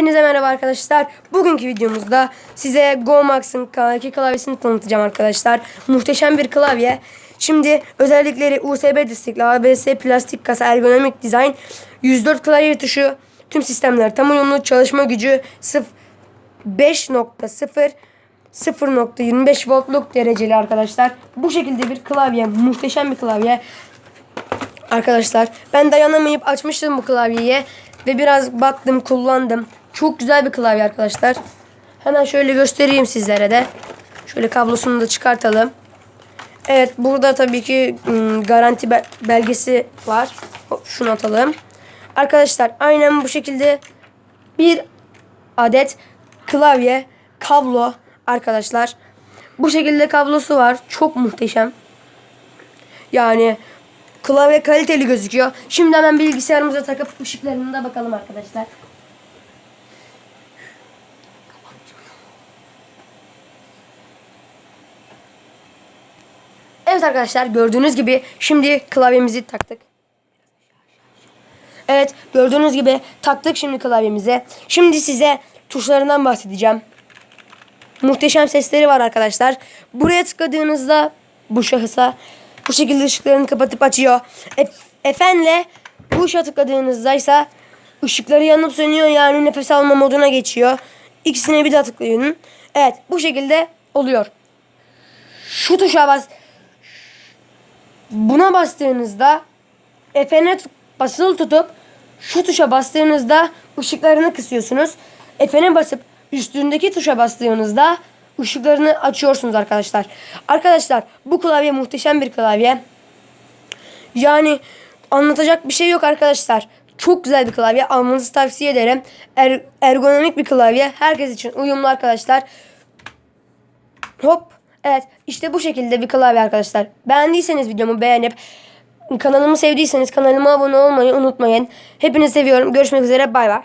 Hepinize merhaba arkadaşlar. Bugünkü videomuzda size GoMax'ın K2 klavyesini tanıtacağım arkadaşlar. Muhteşem bir klavye. Şimdi özellikleri USB destekli, ABS, plastik kasa, ergonomik dizayn, 104 klavye tuşu, tüm sistemler tam uyumlu, çalışma gücü 5.0 0.25 voltluk dereceli arkadaşlar. Bu şekilde bir klavye, muhteşem bir klavye. Arkadaşlar ben dayanamayıp açmıştım bu klavyeyi ve biraz baktım kullandım. Çok güzel bir klavye arkadaşlar. Hemen şöyle göstereyim sizlere de. Şöyle kablosunu da çıkartalım. Evet burada tabii ki ım, garanti be- belgesi var. Şunu atalım. Arkadaşlar aynen bu şekilde bir adet klavye kablo arkadaşlar. Bu şekilde kablosu var. Çok muhteşem. Yani klavye kaliteli gözüküyor. Şimdi hemen bilgisayarımıza takıp ışıklarına da bakalım arkadaşlar. Evet arkadaşlar gördüğünüz gibi şimdi klavyemizi taktık. Evet gördüğünüz gibi taktık şimdi klavyemize. Şimdi size tuşlarından bahsedeceğim. Muhteşem sesleri var arkadaşlar. Buraya tıkladığınızda bu şahısa bu şekilde ışıklarını kapatıp açıyor. E, F'nle bu ışığa tıkladığınızda ise ışıkları yanıp sönüyor yani nefes alma moduna geçiyor. İkisine bir daha tıklayın. Evet bu şekilde oluyor. Şu tuşa bas. Buna bastığınızda F'ne basılı tutup şu tuşa bastığınızda ışıklarını kısıyorsunuz. F'ne basıp üstündeki tuşa bastığınızda ışıklarını açıyorsunuz arkadaşlar. Arkadaşlar bu klavye muhteşem bir klavye. Yani anlatacak bir şey yok arkadaşlar. Çok güzel bir klavye. Almanızı tavsiye ederim. Er- ergonomik bir klavye. Herkes için uyumlu arkadaşlar. Hop. Evet işte bu şekilde bir klavye arkadaşlar. Beğendiyseniz videomu beğenip kanalımı sevdiyseniz kanalıma abone olmayı unutmayın. Hepinizi seviyorum. Görüşmek üzere. Bay bay.